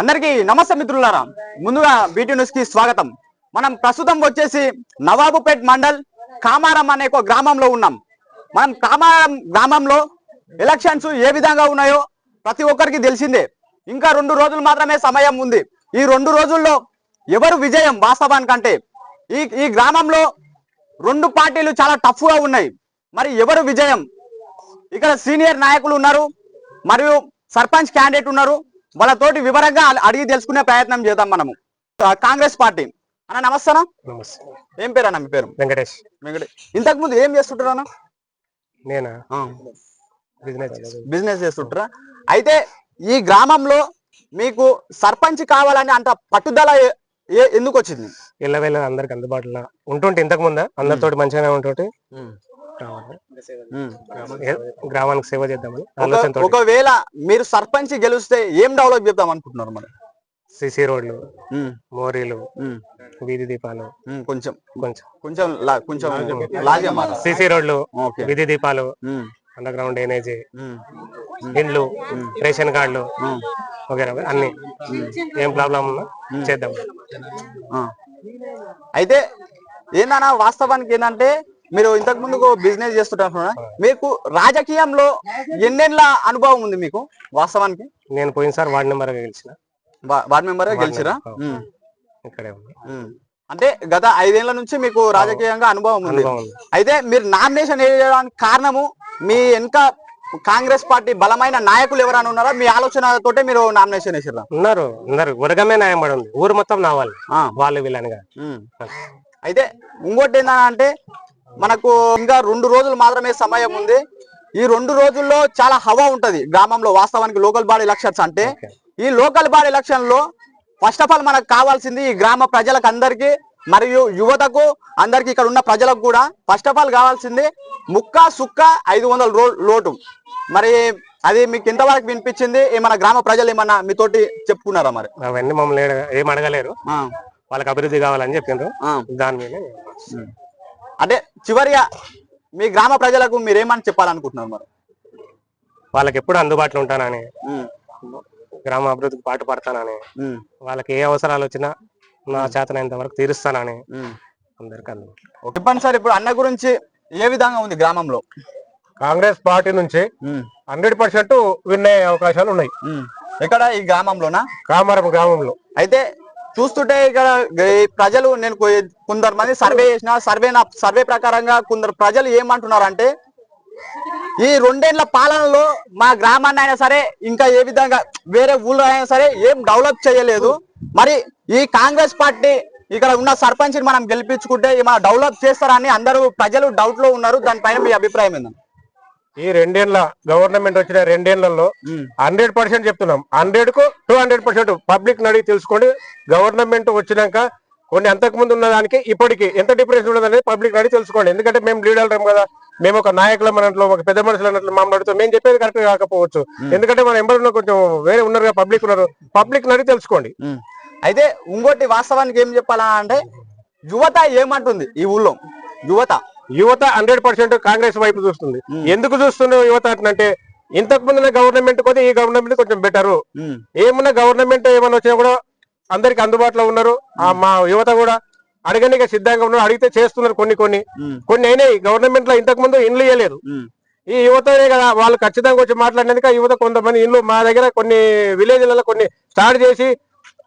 అందరికీ నమస్తే మిత్రులారా. ముందుగా బీటీ న్యూస్కి స్వాగతం. మనం ప్రస్తుతం వచ్చేసి నవాబుపేట్ మండల్ కామారం అనే ఒక గ్రామంలో ఉన్నాం. మనం కామారం గ్రామంలో ఎలక్షన్స్ ఏ విధంగా ఉన్నాయో ప్రతి ఒక్కరికి తెలిసిందే. ఇంకా రెండు రోజులు మాత్రమే సమయం ఉంది. ఈ రెండు రోజుల్లో ఎవరు విజయం వాస్తవానికంటే ఈ ఈ గ్రామంలో రెండు పార్టీలు చాలా టఫ్గా ఉన్నాయి. మరి ఎవరు విజయం? ఇక్కడ సీనియర్ నాయకులు ఉన్నారు. మరియు సర్పంచ్ క్యాండిడేట్ ఉన్నారు. వాళ్ళతోటి వివరంగా అడిగి తెలుసుకునే ప్రయత్నం చేద్దాం మనము. కాంగ్రెస్ పార్టీ. అన్న నమస్తేనా నమస్తే. ఏం పేరు అన్న మీ పేరు? వెంకటేష్. వెంకటే ఇంతకు ముందు ఏం చేస్తుంటారు అన్న? నేనా? బిజినెస్ బిజినెస్ చేస్తుంటారా? అయితే ఈ గ్రామంలో మీకు సర్పంచ్ కావాలని అంత పట్టుదల ఎందుకు వచ్చింది? ఇళ్ళవేళ అందరికి అందుబాటులో ఉంటుంటే ఇంతకు ముందా? అందరితోటి మంచిగానే ఉంటుంటే? గ్రామానికి సేవ చేద్దామని ఒకవేళ మీరు సర్పంచ్ గెలిస్తే ఏం డెవలప్ చేద్దాం అనుకుంటున్నారు మరి? సిసి రోడ్లు మోరీలు వీధి దీపాలు. కొంచెం. కొంచెం. కొంచెం లా- కొంచెం సిసి రోడ్లు వీధి దీపాలు అండర్ గ్రౌండ్ డ్రైనేజీ ఇండ్లు రేషన్ కార్డులు వగేరా అన్ని. ఏం ప్రాబ్లం ఉన్నా చేద్దాం. అయితే ఏందన్నా వాస్తవానికి ఏంటంటే మీరు ఇంతకు ముందు బిజినెస్ చేస్తుంటారు మీకు రాజకీయంలో ఎన్నెళ్ళ అనుభవం ఉంది మీకు వాస్తవానికి? నేను పోయినసారి వార్డు నెంబర్ గెలిచిన. వా- వార్డ్ మెంబర్ గెలిచిరా? member, ఉమ్, ఇక్కడే. అంటే గత ఐదేళ్ళ నుంచి మీకు రాజకీయంగా అనుభవం ఉంది. అయితే మీరు నామినేషన్ వేయడానికి కారణము? మీ వెనక కాంగ్రెస్ పార్టీ బలమైన నాయకులు ఎవరైనా ఉన్నారా? మీ ఆలోచనతోటే మీరు నామినేషన్ వేసిర్రా? ఉన్నారు. ఉన్నారు. ఉరగమే న్యాయం పడి ఉంది. ఊరు మొత్తం నా వాళ్ళు ఆ. వాళ్ళు వీళ్ళని కాదు. ఉమ్. అయితే ఇంకోటి ఏంటంటే మనకు ఇంకా రెండు రోజులు మాత్రమే సమయం ఉంది. ఈ రెండు రోజుల్లో చాలా హవా ఉంటది గ్రామంలో వాస్తవానికి లోకల్ బాడీ ఎలక్షన్స్ అంటే. ఈ లోకల్ బాడీ ఎలక్షన్లో ఫస్ట్ ఆఫ్ ఆల్ మనకు కావాల్సింది ఈ గ్రామ ప్రజలకు అందరికి మరియు యువతకు అందరికి ఇక్కడ ఉన్న ప్రజలకు కూడా ఫస్ట్ ఆఫ్ ఆల్ కావాల్సింది ముక్క సుక్క ఐదు వందల లోటు. మరి అది మీకు ఎంతవరకు వినిపించింది? ఏమన్నా గ్రామ ప్రజలు ఏమన్నా మీతోటి చెప్పుకున్నారా మరి? అవన్నీ మమ్మల్ని ఏం అడగలేరు. వాళ్ళకి అభివృద్ధి కావాలని చెప్పిండ్రు. దాని మీద అంటే చివరిగా మీ గ్రామ ప్రజలకు మీరేమని చెప్పాలనుకుంటున్నారు మరి? వాళ్ళకి ఎప్పుడు అందుబాటులో ఉంటానని గ్రామ అభివృద్ధికి పాటు పడతానని వాళ్ళకి ఏ అవసరాలు వచ్చినా నా చేతనైనంత వరకు తీరుస్తానని. అందరికి అందుబాటులో. చెప్పండి సార్ ఇప్పుడు అన్న గురించి ఏ విధంగా ఉంది గ్రామంలో? కాంగ్రెస్ పార్టీ నుంచి హండ్రెడ్ పర్సెంట్ విన్ అయ్యే అవకాశాలు ఉన్నాయి. ఎక్కడ? ఈ గ్రామంలోనా? కామారం గ్రామంలో. అయితే చూస్తుంటే ఇక్కడ ప్రజలు నేను కొందరు మంది సర్వే చేసిన సర్వే నా సర్వే ప్రకారంగా కొందరు ప్రజలు ఏమంటున్నారు అంటే ఈ రెండేళ్ళ పాలనలో మా గ్రామాన్ని అయినా సరే ఇంకా ఏ విధంగా వేరే ఊళ్ళో అయినా సరే ఏం డెవలప్ చేయలేదు. మరి ఈ కాంగ్రెస్ పార్టీ ఇక్కడ ఉన్న సర్పంచ్ మనం గెలిపించుకుంటే ఏమైనా డెవలప్ చేస్తారని అందరూ ప్రజలు డౌట్లో ఉన్నారు. దానిపైన మీ అభిప్రాయం ఏంటంటే ఈ రెండేళ్ళ గవర్నమెంట్ వచ్చిన రెండేళ్ళలో హండ్రెడ్ పర్సెంట్ చెప్తున్నాం. హండ్రెడ్కు టూ హండ్రెడ్ పర్సెంట్ పబ్లిక్ అడిగి తెలుసుకోండి గవర్నమెంట్ వచ్చినాక కొన్ని అంతకు ముందు ఉన్న దానికి ఇప్పటికి ఎంత డిఫరెన్స్ ఉన్నదనేది పబ్లిక్ అడిగి తెలుసుకోండి. ఎందుకంటే మేము లీడర్ కదా. మేము ఒక నాయకులం అన్నట్లు ఒక పెద్ద మనుషులు అన్నట్లు అడుగుతాం. మేము చెప్పేది కరెక్ట్ కాకపోవచ్చు. ఎందుకంటే మన ఉన్న కొంచెం వేరే ఉన్నారు పబ్లిక్ ఉన్నారు. పబ్లిక్ అడిగి తెలుసుకోండి. అయితే ఇంకోటి వాస్తవానికి ఏం చెప్పాలా అంటే యువత ఏమంటుంది ఈ ఊళ్ళో? యువత. యువత హండ్రెడ్ పర్సెంట్ కాంగ్రెస్ వైపు చూస్తుంది. ఎందుకు చూస్తున్నారు యువత అంటే ఇంతకు ముందున్న గవర్నమెంట్ కొద్ది ఈ గవర్నమెంట్ కొంచెం బెటరు ఏమున్నా గవర్నమెంట్ ఏమైనా వచ్చినా కూడా అందరికి అందుబాటులో ఉన్నారు. ఆ మా యువత కూడా అడగనిక సిద్ధంగా ఉన్నారు. అడిగితే చేస్తున్నారు కొన్ని కొన్ని. కొన్ని అయినాయి. గవర్నమెంట్లో ఇంతకు ముందు ఇండ్లు ఇవ్వలేదు ఈ యువతనే కదా వాళ్ళు ఖచ్చితంగా వచ్చి మాట్లాడినందుకు యువత కొంతమంది ఇండ్లు మా దగ్గర కొన్ని విలేజ్లలో కొన్ని స్టార్ట్ చేసి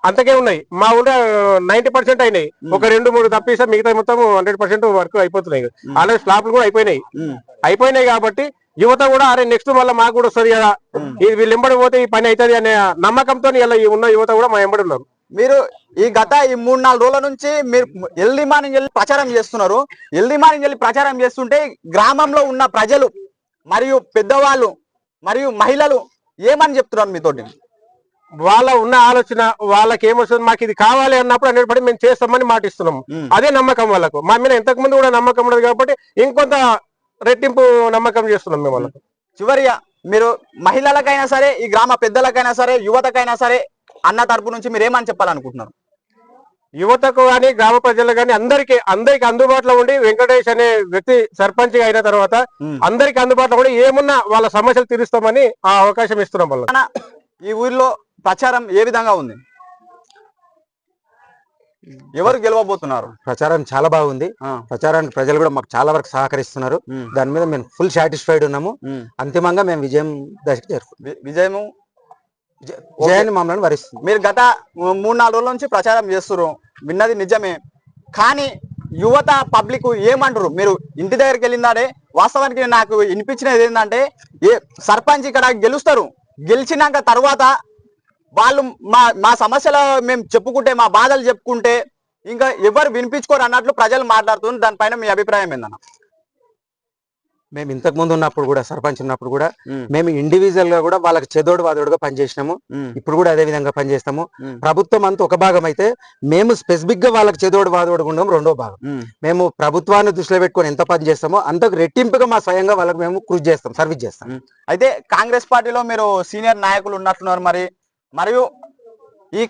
అంతకే ఉన్నాయి. మా ఊళ్ళో నైన్టీ పర్సెంట్ అయినాయి. ఒక రెండు మూడు తప్పిస్తే మిగతా మొత్తం హండ్రెడ్ పర్సెంట్ వర్క్ అయిపోతున్నాయి. ఆల్రెడీ స్లాప్లు కూడా అయిపోయినాయి. అయిపోయినాయి కాబట్టి యువత కూడా అరే నెక్స్ట్ మళ్ళీ మాకు కూడా వస్తుంది కదా. ఇది వీళ్ళు ఎంబడి పోతే ఈ పని అవుతుంది అనే నమ్మకంతో ఇలా ఉన్న యువత కూడా మా ఎంబడి ఉన్నారు. మీరు ఈ గత ఈ మూడు నాలుగు రోజుల నుంచి మీరు ఎల్ది మార్నింగ్ వెళ్ళి ప్రచారం చేస్తున్నారు. ఎల్ది మార్నింగ్ వెళ్ళి ప్రచారం చేస్తుంటే గ్రామంలో ఉన్న ప్రజలు మరియు పెద్దవాళ్ళు మరియు మహిళలు ఏమని చెప్తున్నారు మీతోటి? వాళ్ళ ఉన్న ఆలోచన వాళ్ళకి ఏమొస్తుంది మాకు ఇది కావాలి అన్నప్పుడు పడి మేము చేస్తామని మాట ఇస్తున్నాం ఉమ్. అదే నమ్మకం వాళ్ళకు. మా మీద ఇంతకు ముందు కూడా నమ్మకం ఉండదు కాబట్టి ఇంకొంత రెట్టింపు నమ్మకం చేస్తున్నాం మేము వాళ్ళకు. చివరిగా మీరు మహిళలకైనా సరే ఈ గ్రామ పెద్దలకైనా సరే యువతకైనా సరే అన్న తరపు నుంచి మీరు ఏమని చెప్పాలనుకుంటున్నారు? యువతకు గాని గ్రామ ప్రజలకు గాని అందరికి అందరికి అందుబాటులో ఉండి వెంకటేష్ అనే వ్యక్తి సర్పంచ్ అయిన తర్వాత. అందరికి అందుబాటులో కూడా ఏమున్నా వాళ్ళ సమస్యలు తీరుస్తామని ఆ అవకాశం ఇస్తున్నాం మన ఈ ఊరిలో ప్రచారం ఏ విధంగా ఉంది? ఎవరు గెలవబోతున్నారు? ప్రచారం చాలా బాగుంది. ప్రచారానికి ప్రజలు కూడా మాకు చాలా వరకు సహకరిస్తున్నారు. దాని మీద మేము ఫుల్ సాటిస్ఫైడ్ ఉన్నాము. అంతిమంగా మేము విజయం దశకి చేరుకున్నాం. విజయము జయాన్ని మమ్మల్ని వరిస్తుంది. మీరు గత మూడు నాలుగు రోజుల నుంచి ప్రచారం చేస్తున్నారు విన్నది నిజమే. కానీ యువత పబ్లిక్ ఏమంటారు మీరు ఇంటి దగ్గరికి వెళ్ళిందాడే వాస్తవానికి నాకు వినిపించినది ఏంటంటే ఏ సర్పంచ్ ఇక్కడ గెలుస్తారు. గెలిచినాక తర్వాత వాళ్ళు మా మా సమస్యలు మేము చెప్పుకుంటే మా బాధలు చెప్పుకుంటే ఇంకా ఎవరు వినిపించుకోరు అన్నట్లు ప్రజలు మాట్లాడుతున్నారు. దానిపైన మీ అభిప్రాయం ఏందన్న? మేము ఇంతకు ముందు ఉన్నప్పుడు కూడా సర్పంచ్ ఉన్నప్పుడు కూడా మేము ఇండివిజువల్గా కూడా వాళ్ళకి చెదోడు వాదోడుగా పనిచేసినాము. ఇప్పుడు కూడా అదే విధంగా పనిచేస్తాము. ప్రభుత్వం అంతా ఒక భాగం అయితే మేము స్పెసిఫిక్గా వాళ్ళకి చెదోడు వాదోడుగా ఉండడం రెండో భాగం. మేము ప్రభుత్వాన్ని దృష్టిలో పెట్టుకొని ఎంత పని చేస్తామో అంతకు రెట్టింపుగా మా స్వయంగా వాళ్ళకి మేము కృషి చేస్తాం సర్వీస్ చేస్తాం. అయితే కాంగ్రెస్ పార్టీలో మీరు సీనియర్ నాయకులు ఉన్నట్టున్నారు మరి. మరియు ఈ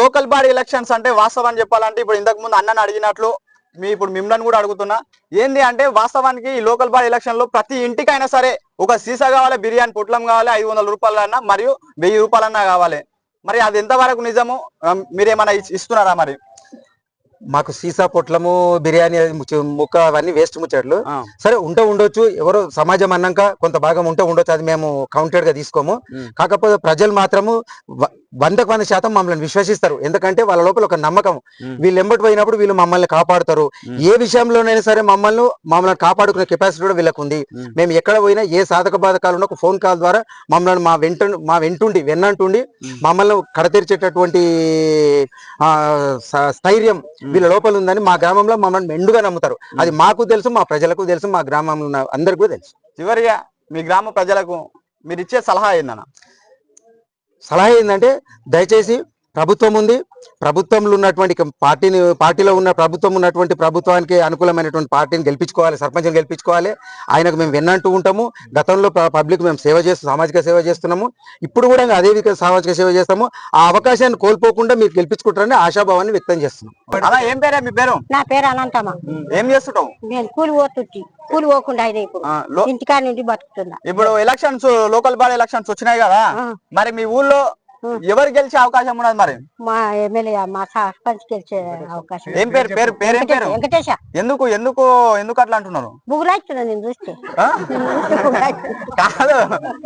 లోకల్ బాడీ ఎలక్షన్స్ అంటే వాస్తవాన్ని చెప్పాలంటే ఇప్పుడు ఇంతకు ముందు అన్నని అడిగినట్లు మీ ఇప్పుడు మిమ్మల్ని కూడా అడుగుతున్నా. ఏంది అంటే వాస్తవానికి ఈ లోకల్ బాడీ ఎలక్షన్లో ప్రతి ఇంటికైనా సరే ఒక సీసా కావాలి బిర్యానీ పొట్లం కావాలి ఐదు వందల రూపాయలన్నా మరియు వెయ్యి రూపాయలన్నా కావాలి. మరి అది ఎంతవరకు నిజము? మీరేమన్నా మీరేమైనా ఇస్తున్నారా మరి? మాకు సీసా పొట్లము బిర్యానీ ముక్క అవన్నీ వేస్ట్ ముచ్చట్లు. సరే ఉంటే ఉండొచ్చు. ఎవరో సమాజం అన్నాక కొంత భాగం ఉంటే ఉండొచ్చు. అది మేము కౌంటెడ్గా తీసుకోము. కాకపోతే ప్రజలు మాత్రము వందకు వంద శాతం మమ్మల్ని విశ్వసిస్తారు. ఎందుకంటే వాళ్ళ లోపల ఒక నమ్మకం. వీళ్ళు ఎంబటి పోయినప్పుడు వీళ్ళు మమ్మల్ని కాపాడుతారు. ఏ విషయంలోనైనా సరే మమ్మల్ని మమ్మల్ని కాపాడుకునే కెపాసిటీ కూడా వీళ్ళకు ఉంది. మేము. ఎక్కడ పోయినా ఏ సాధక బాధకాలు ఉన్నా ఒక ఫోన్ కాల్ ద్వారా మమ్మల్ని మా వెంట మా వెంటుండి వెన్నంటుండి. మమ్మల్ని కడతీర్చేటటువంటి స్థైర్యం వీళ్ళ లోపల ఉందని మా గ్రామంలో మమ్మల్ని మెండుగా నమ్ముతారు. అది మాకు తెలుసు మా ప్రజలకు తెలుసు మా గ్రామంలో ఉన్న అందరికీ తెలుసు. చివరిగా మీ గ్రామ ప్రజలకు మీరు ఇచ్చే సలహా ఏందన్న? సలహా ఏంటంటే దయచేసి ప్రభుత్వం ఉంది. ప్రభుత్వంలో ఉన్నటువంటి పార్టీని పార్టీలో ఉన్న ప్రభుత్వం ఉన్నటువంటి ప్రభుత్వానికి అనుకూలమైనటువంటి పార్టీని గెలిపించుకోవాలి సర్పంచ్ని గెలిపించుకోవాలి. ఆయనకు మేము విన్నంటూ ఉంటాము. గతంలో పబ్లిక్ మేము సేవ చేస్తూ సామాజిక సేవ చేస్తున్నాము. ఇప్పుడు కూడా అదే విధంగా సామాజిక సేవ చేస్తాము. ఆ అవకాశాన్ని కోల్పోకుండా మీరు గెలిపించుకుంటారని ఆశాభావాన్ని వ్యక్తం చేస్తున్నాం. అలా ఏం పేరే? మీ పేరు? నా పేరు అనంతమ్మ. ఏం చేస్తుంటావు? నేను కూలి పోతుంటి. కూలి పోకుండా అయితే ఇప్పుడు. ఆ, లో- ఇంటికాడ నుండి బతుకుతున్నా. ఇప్పుడు ఎలక్షన్స్ లోకల్ బాడీ ఎలక్షన్స్ వచ్చినాయి కదా. మరి మీ ఊళ్ళో. ఎవరు గెలిచే అవకాశం ఉన్నది మరి? మా ఎమ్మెల్యే మా సర్పంచ్ గెలిచే అవకాశం. ఏం పేరు? పేరు పేరేం పేరు? వెంకటేశ ఎందుకు ఎందుకు ఎందుకు అట్లా అంటున్నారు? నేను చూస్తే. కాదు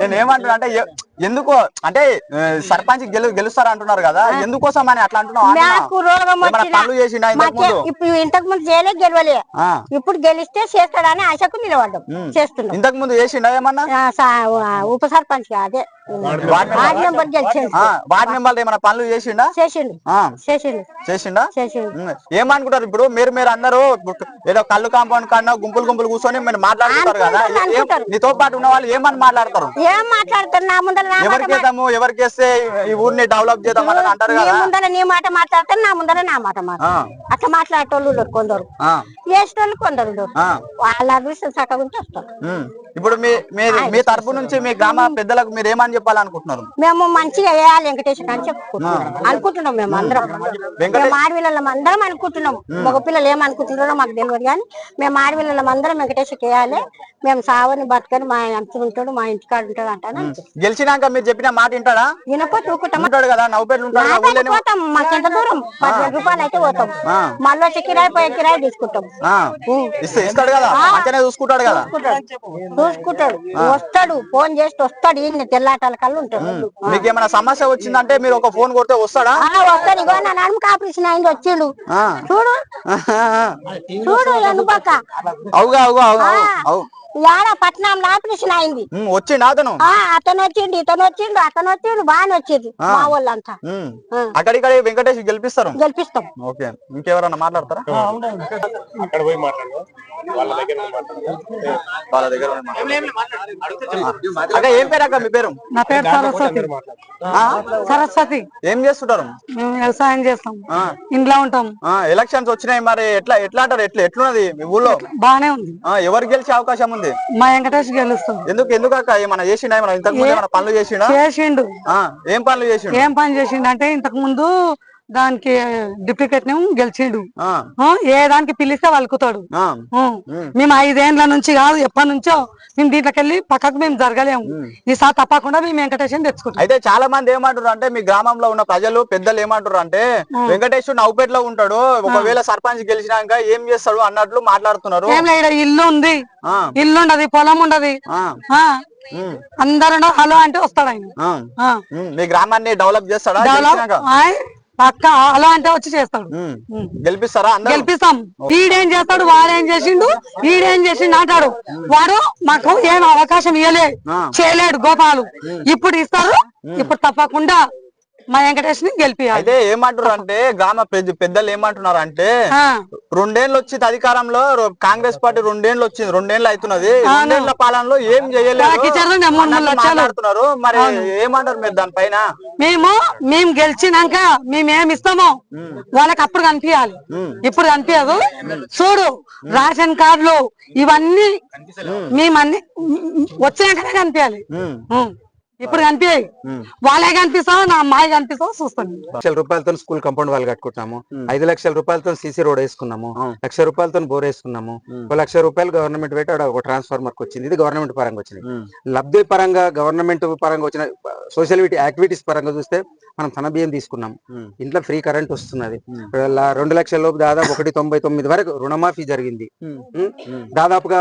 నేను ఏమంటున్నా అంటే ఎందుకు అంటే సర్పంచ్ గెలు గెలుస్తారు అంటున్నారు కదా ఎందుకోసం అని అట్లా అంటున్నావు? చేసిండా ఇప్పుడు ఇంతకు ముందు చేయలే గెలవలే. ఇప్పుడు గెలిస్తే చేస్తాడని ఆశకు నిలబడ్డాం. చేస్తున్నాం. ఇంతకు ముందు చేసిండా ఏమన్నా? ఉప సర్పంచ్గా అదే. Ward ward member. గెలిచిండు. ఆ, వార్డు మెంబర్లు ఏమైనా పనులు చేసిండా? చేసిండు. ఏమనుకుంటారు ఇప్పుడు? మీరు మీరు అందరూ ఏదో కళ్ళు కాంపౌండ్ కన్నా గుంపులు గుంపులు కూర్చొని మీరు మాట్లాడుకుంటారు కదా. నీతో పాటు ఉన్న వాళ్ళు ఏమని మాట్లాడతారు? ఏం మాట్లాడుతారు? నా ముందర ఎవరికి వేద్దాము? ఎవరికి వేస్తే ఈ ఊరిని డెవలప్ చేద్దాం అని అంటారు కదా? ముందర నీ మాట మాట్లాడతారు నా ముందర నా మాట మాట్లాడతారు అట్లా మాట్లాడేటోళ్ళు కొందరు. చేసేటోళ్ళు కొందరు. వాళ్ళ అదృష్టం చక్కగా ఉంటే వస్తారు. ఇప్పుడు మీ మీ తరపు నుంచి మీ గ్రామ పెద్దలకు మీరు ఏమని చెప్పాలనుకుంటున్నారు? మేము మంచిగా వేయాలి వెంకటేశ్వర అని చెప్పుకుంటున్నాం. అనుకుంటున్నాం మేము అందరం. మేము ఆడపిల్లలం అందరం అనుకుంటున్నాం. మగ పిల్లలు ఏమనుకుంటున్నారో మాకు తెలియదు కానీ మేము ఆడపిల్లలం అందరం వెంకటేశ్వరకి వేయాలి. మేము సావని బతకని మా ఎంత ఉంటాడు మా ఇంటికాడ ఉంటాడు అంటాను. గెలిచినాక మీరు చెప్పిన మాట వింటాడా? ఊకుంటాం ఉంటాడు కదా నవ్వుపేట ఉంటాడు కదా, నాకైతే ఊళ్ళోనే పోతాం మాకు ఎంత దూరం? పదివేల రూపాయలు అయితే పోతాం. మళ్ళీ వచ్చి కిరాయి పోయే కిరాయి తీసుకుంటాం. ఇస్తాడు కదా చూసుకుంటాడు కదా. చూసుకుంటాడు. వస్తాడు ఫోన్ చేసి వస్తాడు ఈయన తెల్లాటాల కల్లా ఉంటాడు మీకు ఏమైనా సమస్య వచ్చిందంటే మీరు ఒక ఫోన్ కొడితే వస్తాడా? వస్తాడు. ఇగో నా నడుము ఆపరేషన్ అయింది వచ్చిండు. చూడు. చూడు అవుగా అవుగా అవు అవు, అవు యాడ పట్నం ఆపరేషన్ అయింది. వచ్చిండు అతను? ఆ అతను వచ్చిండు ఇతను వచ్చిండు అతను వచ్చిండు బాగానే వచ్చింది మా వాళ్ళంతా. ఉమ్. ఆ. అక్కడిక్కడ వెంకటేష్ గెలిపిస్తారు? గెలిపిస్తాం. ఓకే ఇంకెవరన్నా మాట్లాడతారా? అక్కడ పోయి మాట్లాడదాం వాళ్ళ దగ్గర నుంచి మాట్లాడదాం వాళ్ళ దగ్గర అక్క ఏం పేరు అక్క మీ పేరు? నా పేరు సరస్వతి. ఆ? సరస్వతి. ఏం చేస్తుంటారు? వ్యవసాయం చేస్తాం. ఆ, ఇంట్లో ఉంటాం. ఆ, ఎలక్షన్స్ వచ్చినాయి మరి. ఎట్లా ఎట్లా అంటారు? ఎట్లా ఎట్లున్నది మీ ఊళ్ళో? బానే ఉంది. ఆ, ఎవరు గెలిచే అవకాశం ఉంది? మా వెంకటేష్ గెలుస్తాం ఎందుకు ఎందుకు అక్క ఏమన్నా చేసిండా? ఏమన్నా ఇంతకు ముందు ఏమైనా పనులు చేసిండా? చేసిండు. ఆ, ఏం పనులు చేసిండు? ఏం పని చేసిండు అంటే ఇంతకు ముందు దానికి డిప్లికేట్ నేమో గెలిచిండు. ఏ దానికి పిలిస్తే వలుకుతాడు. మేము ఐదేండ్ల నుంచి కాదు ఎప్పటి నుంచో మేము దీంట్లోకి వెళ్ళి పక్కకు మేము జరగలేము. ఈసారి తప్పకుండా మేము వెంకటేశ్వరం తెచ్చుకుంటాం అయితే చాలా మంది ఏమంటారు అంటే మీ గ్రామంలో ఉన్న ప్రజలు పెద్దలు ఏమంటారు అంటే వెంకటేశ్వర నవ్వుపేటలో ఉంటాడు ఒకవేళ సర్పంచ్ గెలిచినాక ఏం చేస్తాడు అన్నట్లు మాట్లాడుతున్నారు. ఇల్లు ఉంది. ఇల్లు ఉండదు పొలం ఉండదు. అందరు హలో అంటే వస్తాడు ఆయన. మీ గ్రామాన్ని డెవలప్ చేస్తాడా? పక్క హలో అంటే వచ్చి చేస్తాడు. గెలిపిస్తారా గెలిపిస్తాం. ఈడేం చేస్తాడు వాడేం చేసిండు ఈడేం చేసిండు అంటాడు. వాడు మాకు ఏం అవకాశం ఇవ్వలే ఆ. చేయలేడు గోపాలు. ఇప్పుడు ఇస్తారు ఇప్పుడు తప్పకుండా మా వెంకటేష్ని గెలిపియాలి. అయితే ఏమంటారు అంటే గ్రామ పెద్ద- పెద్దలు ఏమంటున్నారు అంటే రెండేళ్ళు వచ్చింది అధికారంలో కాంగ్రెస్ పార్టీ రెండేళ్ళు వచ్చింది రెండేళ్ళు అవుతున్నది రెండేళ్ళ పాలనలో ఏం చేయలేదు. మరి ఏమంటారు మీరు దానిపైన? మేము మేము గెలిచినాక మేము ఏమి ఇస్తామో వాళ్ళకి అప్పుడు కనిపించాలి ఇప్పుడు కనిపించదు చూడు రేషన్ కార్డులు ఇవన్నీ మేమన్నీ వచ్చినాకనే కనిపించాలి. ఇప్పుడు కనిపించాయి వాళ్ళే కనిపిస్తావు నా అమ్మాయి కనిపిస్తావు చూస్తాను. లక్షల రూపాయలతో స్కూల్ కాంపౌండ్ వాళ్ళు కట్టుకుంటున్నాము. ఐదు లక్షల రూపాయలతో సీసీ రోడ్ వేసుకున్నాము. లక్ష రూపాయలతో బోర్ వేసుకున్నాము. ఒక లక్ష రూపాయలు గవర్నమెంట్ పెట్టి ఒక ట్రాన్స్ఫార్మర్ వచ్చింది. ఇది గవర్నమెంట్ పరంగా వచ్చింది. లబ్ధి పరంగా గవర్నమెంట్ పరంగా వచ్చిన సోషల్ యాక్టివిటీస్ పరంగా చూస్తే మనం తన బియ్యం తీసుకున్నాం. ఇంట్లో ఫ్రీ కరెంట్ వస్తున్నది. రెండు లక్షల లోపు దాదాపు ఒకటి తొంభై తొమ్మిది వరకు రుణమాఫీ జరిగింది? దాదాపుగా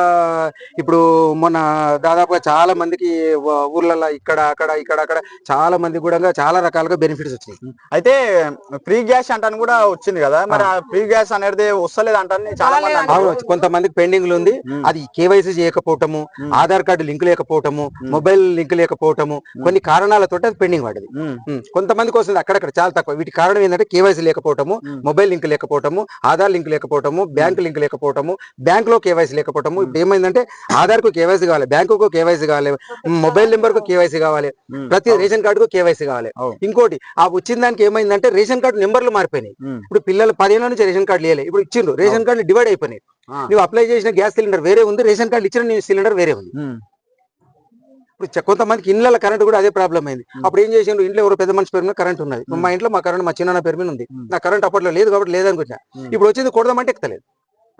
ఇప్పుడు మొన్న దాదాపుగా చాలా మందికి ఊర్లలో ఇక్కడ అక్కడ ఇక్కడ అక్కడ చాలా మంది కూడా చాలా రకాలుగా బెనిఫిట్స్ వచ్చినాయి. అయితే ఫ్రీ గ్యాస్ అంటాను కూడా వచ్చింది కదా. మరి ఫ్రీ గ్యాస్ అనేది వస్తలేదు అంటాను చాలా కొంతమందికి పెండింగ్లో ఉంది అది కేవైసీ చేయకపోవటము ఆధార్ కార్డు లింక్ లేకపోవటము మొబైల్ లింక్ లేకపోవటము కొన్ని కారణాలతో అది పెండింగ్ పడింది ఉమ్, ఉం. కొంతమందికి వస్తుంది అక్కడక్కడ చాలా తక్కువ. వీటి కారణం ఏంటంటే కేవైసీ లేకపోవటము మొబైల్ లింక్ లేకపోవటము ఆధార్ లింక్ లేకపోవటము బ్యాంక్ లింక్ లేకపోవటము బ్యాంక్లో కేవైసీ లేకపోవటము. ఇప్పుడు ఏమైందంటే ఆధార్కు కేవైసీ కావాలి బ్యాంకు కేవైసీ కావాలి మొబైల్ నెంబర్కు కేవైసీ కావాలి ప్రతి రేషన్ కార్డు కు కేవైసీ కావాలి. ఇంకోటి ఆ వచ్చిన దానికి ఏమైందంటే రేషన్ కార్డు నెంబర్లు మారిపోయినాయి. ఇప్పుడు పిల్లలు పదిహేను నుంచి రేషన్ కార్డు లేలే ఇప్పుడు ఇచ్చిండ్రు రేషన్ కార్డు డివైడ్ అయిపోయినాయి. నువ్వు అప్లై చేసిన గ్యాస్ సిలిండర్ వేరే ఉంది రేషన్ కార్డు ఇచ్చిన సిలిండర్ వేరే ఉంది. ఇప్పుడు కొంతమందికి ఇళ్ళ కరెంట్ కూడా అదే ప్రాబ్లం అయింది. అప్పుడు ఏం చేసిండ్రు? ఇంట్లో ఎవరో పెద్ద మనిషి పేరు మీద కరెంట్ ఉన్నది. మా ఇంట్లో మా కరెంట్ మా చిన్న పేరు మీద ఉంది. నా కరెంట్ అప్పట్లో లేదు కాబట్టి లేదనుకుంటా ఇప్పుడు వచ్చింది కొడదామంటే ఎక్కలేదు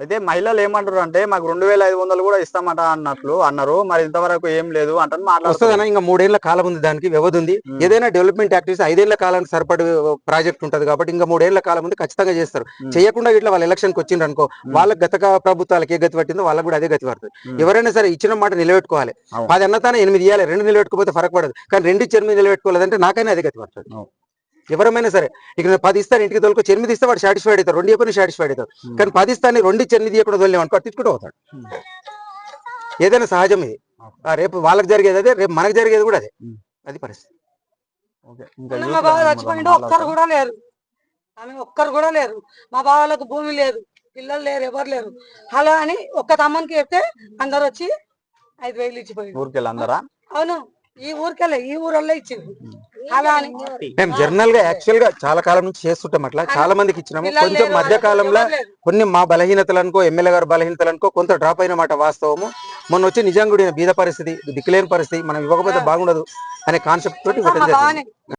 అయితే మహిళలు ఏమంటారు అంటే మాకు రెండు వేల ఐదు వందలు కూడా ఇస్తామట అన్నట్లు అన్నారు. మరి ఇంతవరకు ఏం లేదు అంటాను మాట్లాడుతున్నారు. వస్తుందన్న ఇంకా మూడేళ్ళ కాలం ఉంది దానికి వ్యవధి ఉంది. ఏదైనా డెవలప్మెంట్ యాక్టివిటీస్ ఐదేళ్ళ కాలానికి సరిపడి ప్రాజెక్ట్ ఉంటది కాబట్టి ఇంకా మూడేళ్ళ కాలం ఉంది ఖచ్చితంగా చేస్తారు. చేయకుండా ఇట్లా వాళ్ళ ఎలక్షన్కి వచ్చిండ్రు అనుకో వాళ్ళకి గత ప్రభుత్వాలకి ఏ గతి పట్టిందో వాళ్ళకి కూడా అదే గతి పడుతుంది. ఎవరైనా సరే ఇచ్చిన మాట నిలబెట్టుకోవాలి. పది అన్నతానే ఎనిమిది ఇవ్వాలి రెండు నిలబెట్టుకోకపోతే ఫరక్ పడదు. కానీ రెండు ఇచ్చి ఎనిమిది నిలబెట్టుకోలేదంటే నాకైనా అదే గతి పడుతుంది. ఎవరైనా సరే. ఇక నేను పది ఇస్తాను ఇంటికి తోలుకొచ్చి ఎనిమిది ఇస్తే వాడు సాటిస్ఫైడ్ అవుతారు రెండు చెప్పిన సాటిస్ఫైడ్ అవుతారు కానీ పది ఇస్తాను రెండు ఇచ్చి ఎనిమిది ఎక్కడ వదిలేము అనుకో తిట్టుకుంటూ అవుతాడు ఏదైనా సహజం ఇది. ఆ, రేపు వాళ్ళకి జరిగేది అదే రేపు మనకు జరిగేది కూడా అదే. అది పరిస్థితి. ఒక్కరు. కూడా లేరు. ఆమె ఒక్కరు కూడా లేరు. మా బావలకు భూమి లేదు పిల్లలు లేరు ఎవరు లేరు. అలా అని ఒక్క తమ్మనికి చెప్తే అందరు వచ్చి ఐదు వేలు ఇచ్చిపోయింది ఊరికెళ్ళి అందరా? అవును. ఈ ఊరికెళ్ళే ఈ ఊరల్లో ఇచ్చింది అలా అని మేము జనరల్గా యాక్చువల్గా చాలా కాలం నుంచి చేస్తుంటాం అట్లా. చాలా మందికి ఇచ్చినాము. కొంచెం మధ్య కాలంలో. కొన్ని మా బలహీనతలు అనుకో ఎమ్మెల్యే గారు బలహీనతలు అనుకో కొంత డ్రాప్ అయిన మాట వాస్తవము. మొన్న వచ్చి నిజంగా బీద పరిస్థితి దిక్కులేని పరిస్థితి మనం ఇవ్వకపోతే బాగుండదు అనే కాన్సెప్ట్ తోటి